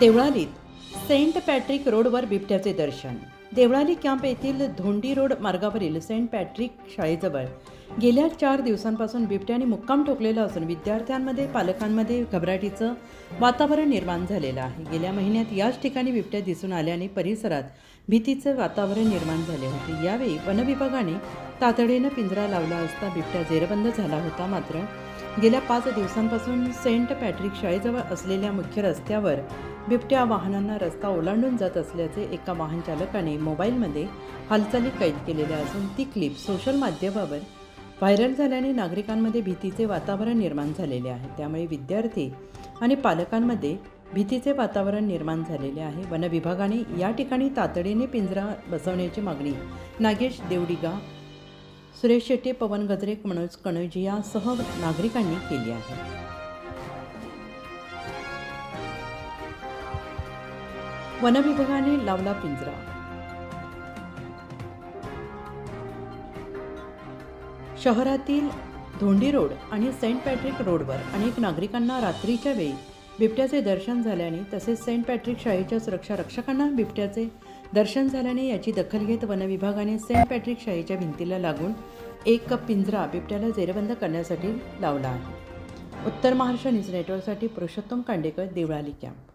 देवळालीत Saint Patrick रोडवर बिबट्याचे दर्शन. Deolali camp येथील Dhondi road मार्गावरील सेंट पॅट्रिक शाळेजवळ गेल्या चार दिवसांपासून बिबट्याने मुक्काम ठोकलेला असून विद्यार्थ्यांमध्ये पालकांमध्ये घबराटीचं वातावरण निर्माण झालेलं आहे. गेल्या महिन्यात याच ठिकाणी बिबट्या दिसून आल्याने परिसरात भीतीचं वातावरण निर्माण झाले होते. यावेळी वनविभागाने तातडीनं पिंजरा लावला असता बिबट्या जेरबंद झाला होता मात्र गेल्या पाच दिवसांपासून सेंट पॅट्रिक शाळेजवळ असलेल्या मुख्य रस्त्यावर बिबट्या वाहनांना रस्ता ओलांडून जात असल्याचे एका वाहनचालकाने मोबाईलमध्ये हालचाली कैद केलेल्या असून ती क्लिप सोशल माध्यमावर व्हायरल झाल्याने नागरिकांमध्ये भीतीचे वातावरण निर्माण झालेले आहे. त्यामुळे विद्यार्थी आणि पालकांमध्ये भीतीचे वातावरण निर्माण झालेले आहे. वन विभागाने या ठिकाणी तातडीने पिंजरा बसवण्याची मागणी नागेश देवडिगा सुरेश शेट्टी पवन गजरे मनोज कणोजी यासह नागरिकांनी केली आहे. वनविभागाने लावला पिंजरा. शहरातील धोंडी रोड आणि सेंट पॅट्रिक रोडवर अनेक नागरिकांना रात्रीच्या वेळी बिबट्याचे दर्शन झाल्याने तसेच सेंट पॅट्रिक शाळेच्या सुरक्षा रक्षकांना बिबट्याचे दर्शन झाल्याने याची दखल घेत वनविभागाने सेंट पॅट्रिक शाळेच्या भिंतीला लागून एक कप पिंजरा बिबट्याला जेरबंद करण्यासाठी लावला. आहे उत्तर महाराष्ट्र न्यूज नेटवर्कसाठी पुरुषोत्तम कांडेकर देवळाली कॅम्प.